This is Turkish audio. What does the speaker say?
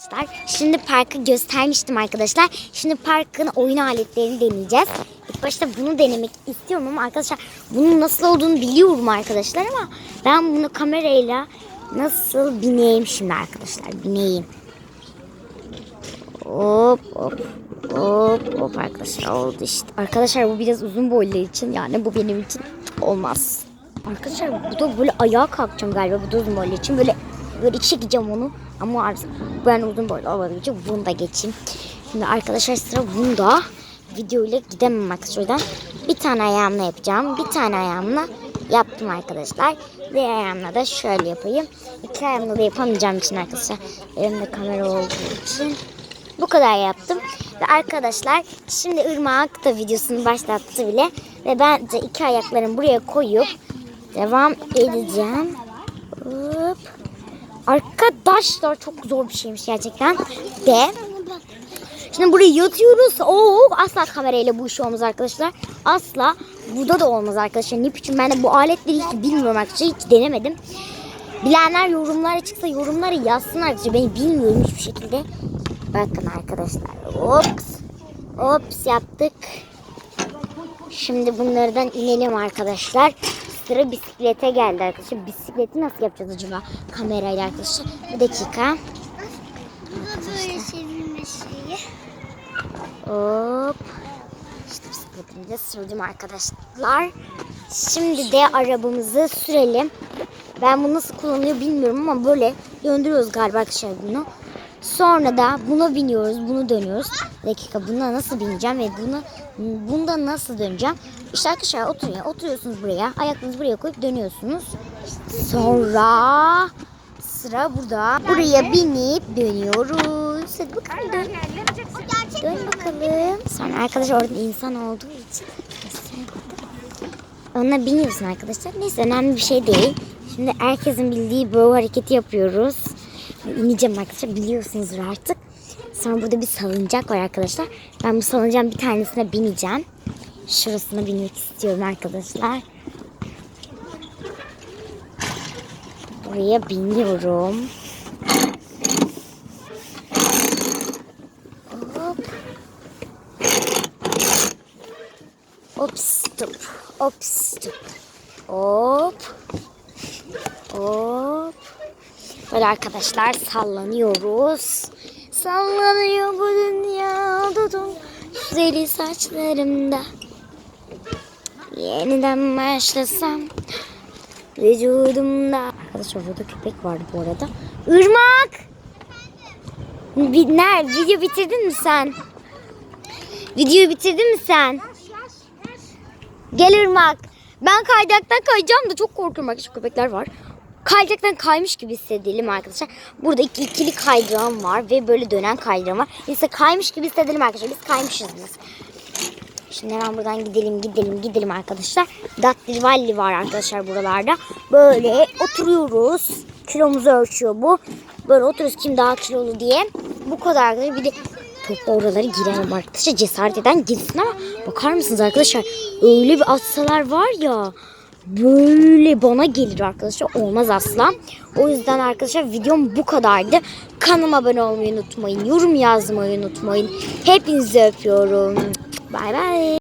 Arkadaşlar şimdi parkı göstermiştim arkadaşlar. Şimdi parkın oyun aletlerini deneyeceğiz. İlk başta bunu denemek istiyorum ama arkadaşlar bunun nasıl olduğunu biliyorum arkadaşlar ama ben bunu kamerayla nasıl bineyim şimdi arkadaşlar bineyim. Hop hop hop hop arkadaşlar oldu işte. Arkadaşlar bu biraz uzun boylu için yani bu benim için olmaz. Arkadaşlar bu da böyle ayağa kalkacağım galiba bu da uzun boylu için böyle böyle çekeceğim onu ama ben uzun boylu olmadığım için bunu da geçeyim. Şimdi arkadaşlar sıra bunda video ile gidemem yüzden bir tane ayağımla yapacağım. Bir tane ayağımla yaptım arkadaşlar. Diğer ayağımla da şöyle yapayım. İki ayağımla da yapamayacağım için arkadaşlar. Elimde kamera olduğu için. Bu kadar yaptım. Ve arkadaşlar şimdi Irmak da videosunu başlattı bile. Ve ben de iki ayaklarımı buraya koyup devam edeceğim. Hop. Arkadaşlar çok zor bir şeymiş gerçekten. De Şimdi buraya yatıyoruz. Oo, asla kamerayla bu iş olmaz arkadaşlar. Asla. Burada da olmaz arkadaşlar. Ne biçim ben de bu aletleri hiç bilmiyorum arkadaşlar. Hiç denemedim. Bilenler yorumlara çıksa yorumlara yazsın arkadaşlar. Ben bilmiyorum hiçbir şekilde. Bakın arkadaşlar. Ops. Ops yaptık. Şimdi bunlardan inelim arkadaşlar. Sıra bisiklete geldi arkadaşlar. Bisikleti nasıl yapacağız acaba? Kamerayla arkadaşlar. Bir dakika. Hop. İşte bisikletimi de sürdüm arkadaşlar. Şimdi de arabamızı sürelim. Ben bunu nasıl kullanılıyor bilmiyorum ama böyle döndürüyoruz galiba arkadaşlar bunu. Sonra da buna biniyoruz, bunu dönüyoruz. Bir dakika buna nasıl bineceğim ve bunu bunda nasıl döneceğim? İşte arkadaşlar oturuyor, oturuyorsunuz buraya, ayaklarınızı buraya koyup dönüyorsunuz. Sonra sıra burada. Buraya binip dönüyoruz. Hadi bakalım dön. Dön bakalım. Sonra arkadaşlar orada insan olduğu için ona biniyorsun arkadaşlar. Neyse önemli bir şey değil. Şimdi herkesin bildiği bu hareketi yapıyoruz. İneceğim arkadaşlar biliyorsunuzdur artık. Sonra burada bir salıncak var arkadaşlar. Ben bu salıncağın bir tanesine bineceğim. Şurasına binmek istiyorum arkadaşlar. Buraya biniyorum. Hop. Hop stop. Hop stop. Hop. Böyle arkadaşlar sallanıyoruz. Sallanıyor bu dünya dudum. Güzeli saçlarımda. Yeniden başlasam. Vücudumda. Arkadaşlar burada köpek vardı bu arada. Irmak! Bir, ne, video bitirdin mi sen? Videoyu bitirdin mi sen? Gel Irmak. Ben kaydıraktan kayacağım da çok korkuyorum arkadaşlar köpekler var. Kaydıraktan kaymış gibi hissedelim arkadaşlar. Burada iki, ikili kaydırağım var ve böyle dönen kaydırağım var. Neyse kaymış gibi hissedelim arkadaşlar. Biz kaymışız biz. Şimdi hemen buradan gidelim gidelim gidelim arkadaşlar. Dattilvalli var arkadaşlar buralarda. Böyle oturuyoruz. Kilomuzu ölçüyor bu. Böyle oturuyoruz kim daha kilolu diye. Bu kadar arkadaşlar. Bir de topla oraları giremem arkadaşlar. Cesaret eden girsin ama bakar mısınız arkadaşlar? Öyle bir atsalar var ya. Böyle bana gelir arkadaşlar. Olmaz asla. O yüzden arkadaşlar videom bu kadardı. Kanalıma abone olmayı unutmayın. Yorum yazmayı unutmayın. Hepinizi öpüyorum. Bay bay.